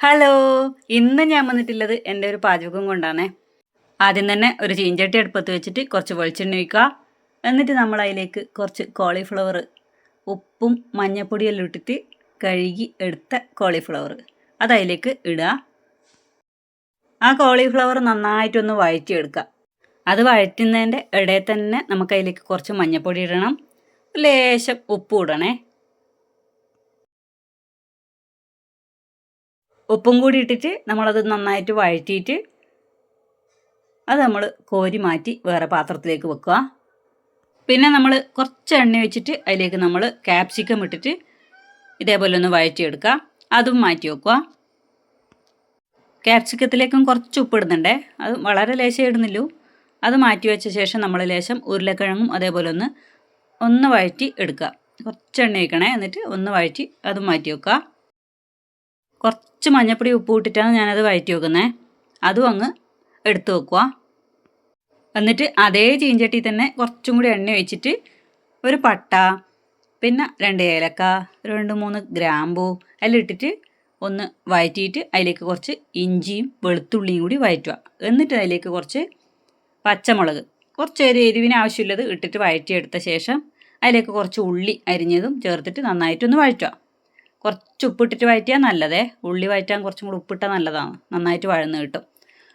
Hello ഇന്ന് ഞാൻ വന്നിട്ടുള്ളത് എന്റെ ഒരു പാചകം കൊണ്ടാണ്. ആദ്യം തന്നെ ഒരു ചീഞ്ചട്ടി അടുപ്പത്ത് വെച്ചിട്ട് കുറച്ച് വെളിച്ചെണ്ണ ഒഴിക്കുക. എന്നിട്ട് നമ്മൾ അതിലേക്ക് കുറച്ച് കോളിഫ്ലവർ ഉപ്പും മഞ്ഞപ്പൊടിയെല്ലാം ഇട്ടിട്ട് കഴുകി എടുത്ത കോളിഫ്ലവർ അത് അതിലേക്ക് ഇടുക. ആ കോളിഫ്ലവർ നന്നായിട്ടൊന്ന് വഴറ്റിയെടുക്കുക. അത് വഴറ്റുന്നതിന്റെ ഇടയിൽ തന്നെ നമുക്ക് അതിലേക്ക് കുറച്ച് മഞ്ഞപ്പൊടി ഇടണം. ലേശം ഉപ്പ് ഇടണേ. ഉപ്പും കൂടി ഇട്ടിട്ട് നമ്മളത് നന്നായിട്ട് വഴറ്റിയിട്ട് അത് നമ്മൾ കോരി മാറ്റി വേറെ പാത്രത്തിലേക്ക് വെക്കുക. പിന്നെ നമ്മൾ കുറച്ച് എണ്ണ വെച്ചിട്ട് അതിലേക്ക് നമ്മൾ ക്യാപ്സിക്കം ഇട്ടിട്ട് ഇതേപോലെ ഒന്ന് വഴറ്റിയെടുക്കുക. അതും മാറ്റി വെക്കുക. ക്യാപ്സിക്കത്തിലേക്കും കുറച്ച് ഉപ്പ് ഇടുന്നുണ്ടേ? അത് വളരെ ലേശം ഇടുന്നില്ലൂ. അത് മാറ്റി വെച്ച ശേഷം നമ്മൾ ലേശം ഉരുളക്കിഴങ്ങും അതേപോലെ ഒന്ന് ഒന്ന് വഴറ്റി എടുക്കുക. കുറച്ച് എണ്ണ ഒഴിക്കണേ. എന്നിട്ട് ഒന്ന് വഴറ്റി അതും മാറ്റി വെക്കുക. കുറച്ച് മഞ്ഞപ്പൊടി ഉപ്പ് ഇട്ടിട്ടാണ് ഞാനത് വഴറ്റി വെക്കുന്നത് അതും അങ്ങ് എടുത്തു വെക്കുക എന്നിട്ട് അതേ ചീഞ്ചട്ടി തന്നെ കുറച്ചും കൂടി എണ്ണ ഒഴിച്ചിട്ട് ഒരു പട്ട പിന്നെ രണ്ട് ഏലക്ക രണ്ട് മൂന്ന് ഗ്രാമ്പൂ എല്ലാം ഇട്ടിട്ട് ഒന്ന് വഴറ്റിയിട്ട് അതിലേക്ക് കുറച്ച് ഇഞ്ചിയും വെളുത്തുള്ളിയും കൂടി വഴറ്റുക എന്നിട്ട് അതിലേക്ക് കുറച്ച് പച്ചമുളക് കുറച്ച് ഒരു എരിവിന് ആവശ്യമുള്ളത് ഇട്ടിട്ട് വഴറ്റിയെടുത്ത ശേഷം അതിലേക്ക് കുറച്ച് ഉള്ളി അരിഞ്ഞതും ചേർത്തിട്ട് നന്നായിട്ടൊന്ന് വഴറ്റുക കുറച്ച് ഉപ്പിട്ടിട്ട് വഴറ്റിയാൽ നല്ലതേ. ഉള്ളി വഴറ്റാൻ കുറച്ചും കൂടി ഉപ്പിട്ടാൽ നല്ലതാണ്. നന്നായിട്ട് വഴന്ന് കിട്ടും.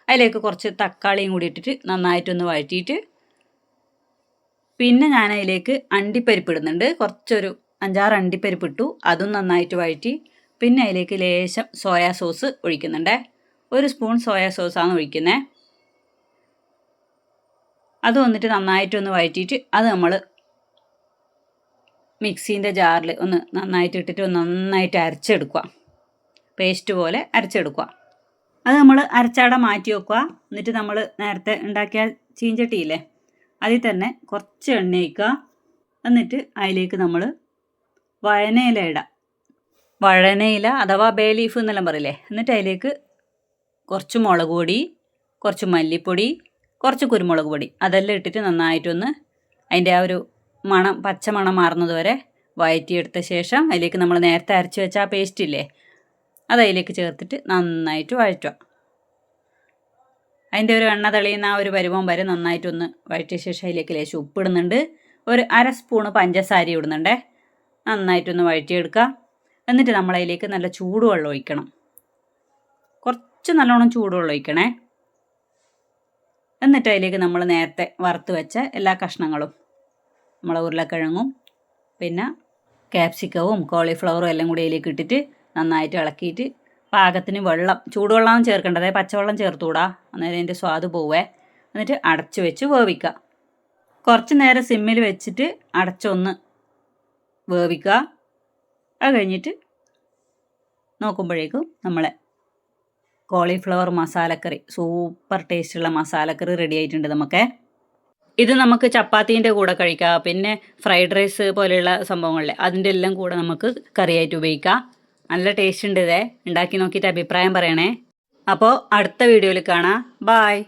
അതിലേക്ക് കുറച്ച് തക്കാളിയും കൂടി ഇട്ടിട്ട് നന്നായിട്ടൊന്ന് വഴറ്റിയിട്ട് പിന്നെ ഞാൻ അതിലേക്ക് അണ്ടിപ്പരിപ്പ് ഇടുന്നുണ്ട്. കുറച്ചൊരു അഞ്ചാറ് അണ്ടിപ്പരിപ്പ് ഇട്ടു. അതും നന്നായിട്ട് വഴറ്റി പിന്നെ അതിലേക്ക് ലേശം സോയാ സോസ് ഒഴിക്കുന്നുണ്ട്. ഒരു സ്പൂൺ സോയാ സോസാണ് ഒഴിക്കുന്നത് അത് വന്നിട്ട് നന്നായിട്ടൊന്ന് വഴറ്റിയിട്ട് അത് നമ്മൾ മിക്സീന്റെ ജാറിൽ ഒന്ന് നന്നായിട്ട് ഇട്ടിട്ട് ഒന്ന് നന്നായിട്ട് അരച്ചെടുക്കുക. പേസ്റ്റ് പോലെ അരച്ചെടുക്കുക. അത് നമ്മൾ അരച്ചാടെ മാറ്റി വെക്കുക. എന്നിട്ട് നമ്മൾ നേരത്തെ ഉണ്ടാക്കിയ ചീഞ്ചട്ടിയില്ലേ അതിൽ തന്നെ കുറച്ച് എണ്ണ ഒഴിക്കുക. എന്നിട്ട് അതിലേക്ക് നമ്മൾ വഴനയില ഇടാം വഴനയില അഥവാ ബേ ലീഫ് എന്നെല്ലാം പറയില്ലേ എന്നിട്ട് അതിലേക്ക് കുറച്ച് മുളക് പൊടി കുറച്ച് മല്ലിപ്പൊടി കുറച്ച് കുരുമുളക് പൊടി അതെല്ലാം ഇട്ടിട്ട് നന്നായിട്ടൊന്ന് അതിന്റെ ആ ഒരു മണം പച്ച മണം മാറുന്നത് വരെ വഴറ്റിയെടുത്ത ശേഷം അതിലേക്ക് നമ്മൾ നേരത്തെ അരച്ച് വെച്ച ആ പേസ്റ്റ് ഇല്ലേ അത് അതിലേക്ക് ചേർത്തിട്ട് നന്നായിട്ട് വഴറ്റുക. അതിന്റെ ഒരു എണ്ണ തെളിയുന്ന ആ ഒരു പരുവം വരെ നന്നായിട്ടൊന്ന് വഴറ്റിയ ശേഷം അതിലേക്ക് ലേശം ഉപ്പിടുന്നുണ്ട് ഒരു അര സ്പൂണ് പഞ്ചസാര ഇടുന്നുണ്ടേ നന്നായിട്ടൊന്ന് വഴറ്റിയെടുക്കുക. എന്നിട്ട് നമ്മൾ അതിലേക്ക് നല്ല ചൂടുവെള്ളം ഒഴിക്കണം. കുറച്ച് നല്ലോണം ചൂടുവെള്ളം ഒഴിക്കണേ. എന്നിട്ട് അതിലേക്ക് നമ്മൾ നേരത്തെ വറുത്ത് വെച്ച എല്ലാ കഷ്ണങ്ങളും നമ്മളെ ഉരുളക്കിഴങ്ങും പിന്നെ ക്യാപ്സിക്കവും കോളിഫ്ലവറും എല്ലാം കൂടി അതിലേക്ക് ഇട്ടിട്ട് നന്നായിട്ട് ഇളക്കിയിട്ട് പാകത്തിന് വെള്ളം ചൂടുവെള്ളം ചേർക്കേണ്ടത് പച്ചവെള്ളം ചേർത്തുകൂടാ അന്നേരം അതിന്റെ സ്വാദ് പോവേ. എന്നിട്ട് അടച്ചു വെച്ച് വേവിക്കുക കുറച്ച് നേരം സിമ്മിൽ വെച്ചിട്ട് അടച്ചൊന്ന് വേവിക്കുക അത് കഴിഞ്ഞിട്ട് നോക്കുമ്പോഴേക്കും നമ്മളെ കോളിഫ്ലവർ മസാലക്കറി സൂപ്പർ ടേസ്റ്റുള്ള മസാലക്കറി റെഡി ആയിട്ടുണ്ട് നമുക്ക്. ഇത് നമുക്ക് ചപ്പാത്തീന്റെ കൂടെ കഴിക്കാം പിന്നെ ഫ്രൈഡ് റൈസ് പോലെയുള്ള സംഭവങ്ങളിലെ അതിന്റെ എല്ലാം കൂടെ നമുക്ക് കറിയായിട്ട് ഉപയോഗിക്കാം. നല്ല ടേസ്റ്റ് ഉണ്ട് ഇതേ. ഉണ്ടാക്കി നോക്കിയിട്ട് അഭിപ്രായം പറയണേ. അപ്പോൾ അടുത്ത വീഡിയോയിൽ കാണാം. ബായ്